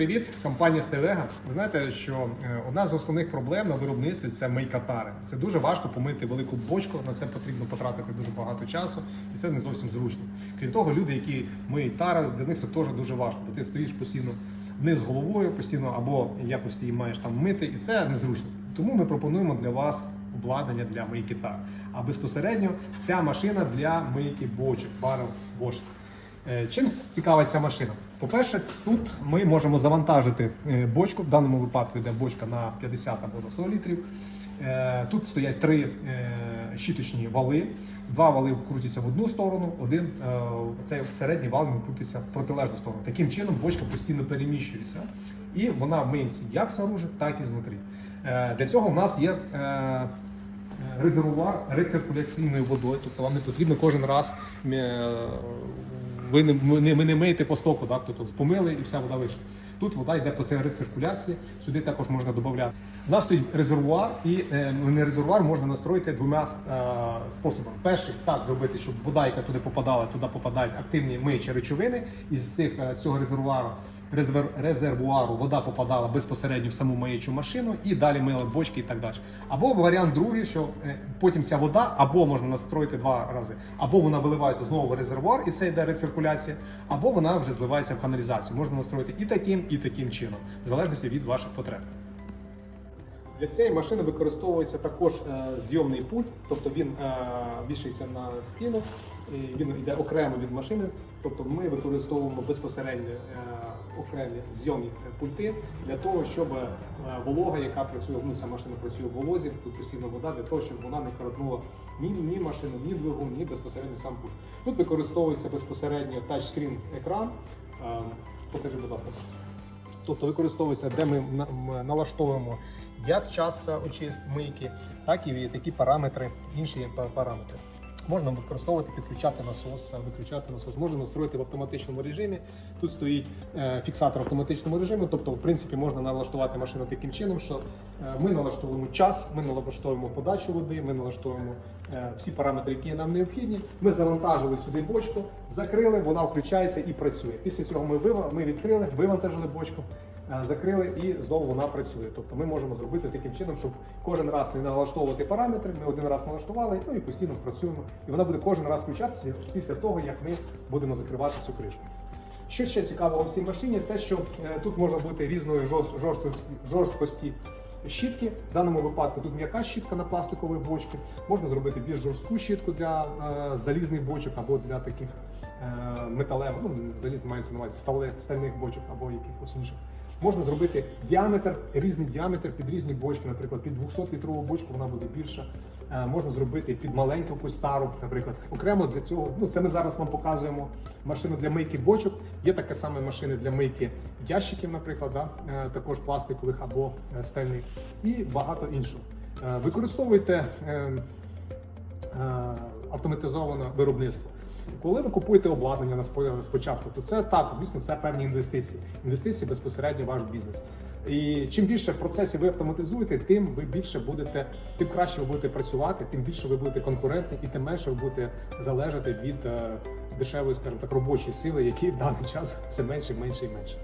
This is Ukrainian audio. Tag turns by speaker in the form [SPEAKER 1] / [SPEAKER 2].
[SPEAKER 1] привіт! Компанія Стелега. Ви знаєте, що е, одна з основних проблем на виробництві це мийка тари. Це дуже важко помити велику бочку. На це потрібно потратити дуже багато часу, і це не зовсім зручно. Крім того, люди, які миють тари, для них це теж дуже важко, бо ти стоїш постійно вниз головою, постійно або якось її маєш там мити, і це незручно. Тому ми пропонуємо для вас обладнання для мийки тар. А безпосередньо ця машина для мийки бочок, барел Bosch. Е, Чим цікава ця машина? По-перше, тут ми можемо завантажити е, бочку. В даному випадку йде бочка на 50 або на 100 літрів. Е, Тут стоять три щіточні вали. Два вали крутяться в одну сторону, один цей середній вал крутиться в протилежну сторону. Таким чином бочка постійно переміщується і вона миється як снаружи, так і знутрі. Для цього в нас є резервуар рециркуляційною водою, тобто вам не потрібно кожен раз ви не, ви не, ми не миєте по стоку, так? тобто помили і вся вода вийшла. Тут вода йде по рециркуляції, сюди також можна додати. У нас стоїть резервуар, і е, не резервуар можна настроїти двома е, способами. Перший так зробити, щоб вода, яка туди попадала, туди попадають активні миючі речовини. І з цих е, з цього резервуару резерв, резервуару вода попадала безпосередньо в саму миючу машину і далі мили бочки і так далі. Або варіант другий, що потім ця вода або можна настроїти два рази, або вона виливається знову в резервуар, і це йде рециркуляція, або вона вже зливається в каналізацію. Можна настроїти і таким, і таким чином, в залежності від ваших потреб. Для цієї машини використовується також е, зйомний пульт, тобто він е, вішається на стіну, і він йде окремо від машини. Тобто ми використовуємо безпосередньо е, окремі зйомні пульти для того, щоб волога, яка працює, ну ця машина працює в волозі, тут постійно вода, для того, щоб вона не коротнула ні, ні машину, ні двигун, ні безпосередньо сам пульт. Тут використовується безпосередньо тачскрін екран. Покажи, будь ласка. Тобто використовується, де ми налаштовуємо як час е, очист мийки, так і такі параметри, інші па- параметри. Можна використовувати, підключати насос, виключати насос. Можна настроїти в автоматичному режимі. Тут стоїть е, фіксатор автоматичному режимі. Тобто, в принципі, можна налаштувати машину таким чином, що е, ми налаштовуємо час, ми налаштовуємо подачу води, ми налаштовуємо е, всі параметри, які нам необхідні. Ми завантажили сюди бочку, закрили, вона включається і працює. Після цього ми ми відкрили, вивантажили бочку. Е, Закрили і знову вона працює. Тобто ми можемо зробити таким чином, щоб кожен раз не налаштовувати параметри. Ми один раз налаштували, ну і постійно працюємо. І вона буде кожен раз включатися після того, як ми будемо закривати цю кришку. Що ще цікавого в цій машині, те, що е, тут може бути різної жорст- жорсткості, щітки. В даному випадку тут м'яка щітка на пластиковій бочці. Можна зробити більш жорстку щітку для е, залізних бочок або для таких е, металевих, ну залізно мається на увазі стальних бочок або якихось інших. Можна зробити діаметр, різний діаметр під різні бочки. Наприклад, під 200 літрову бочку вона буде більша. Е, Можна зробити під маленьку якусь стару, наприклад. Окремо для цього, ну це ми зараз вам показуємо машину для мийки бочок. Є таке саме машини для мийки ящиків, наприклад, да? е, також пластикових або е, стальних, і багато іншого. Використовуйте е, е, автоматизоване виробництво. Коли ви купуєте обладнання на спо- спочатку, то це так, звісно, це певні інвестиції. Інвестиції безпосередньо в ваш бізнес. І чим більше процесів ви автоматизуєте, тим ви більше будете, тим краще ви будете працювати, тим більше ви будете конкурентні і тим менше ви будете залежати від е, дешевої, скажімо так, робочої сили, які в даний час все менше, менше і менше.